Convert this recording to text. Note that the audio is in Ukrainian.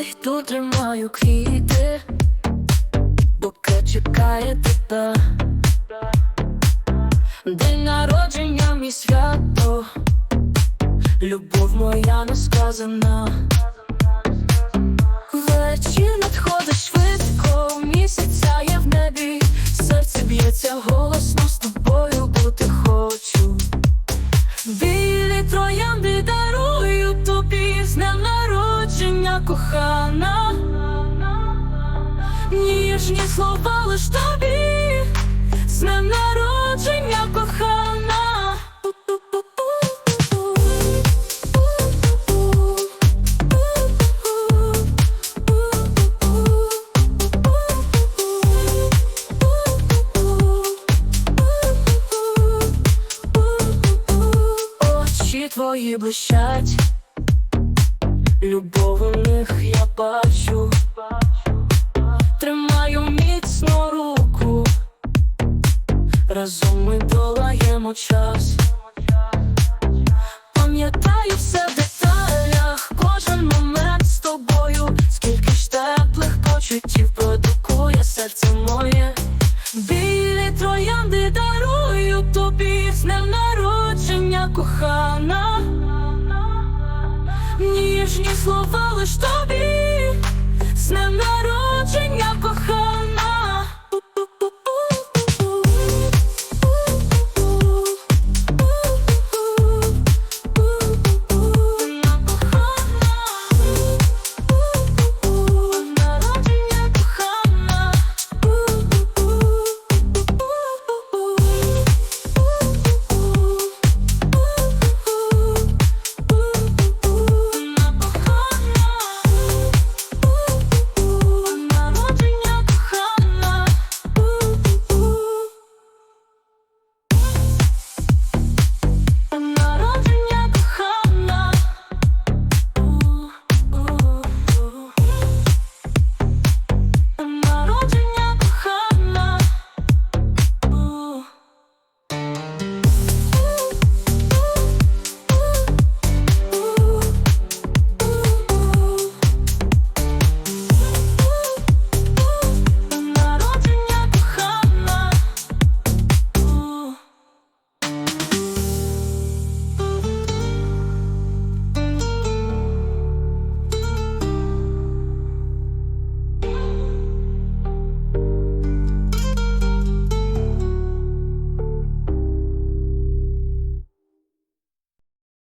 Йду тримаю квіти, букет чекає тебе. День народження мій свято, любов моя несказана. Вечір кохана. Ніжні слова лиш тобі, з днем народження кохана. Очі твої блищать, любов у них я бачу, тримаю міцно руку, разом ми долаємо час. Пам'ятаю все в деталях, кожен момент з тобою, скільки ж теплих почуттів продукує серце моє. Білі троянди дарую тобі з днем народження кохана. Ніжні слова лиш тобі,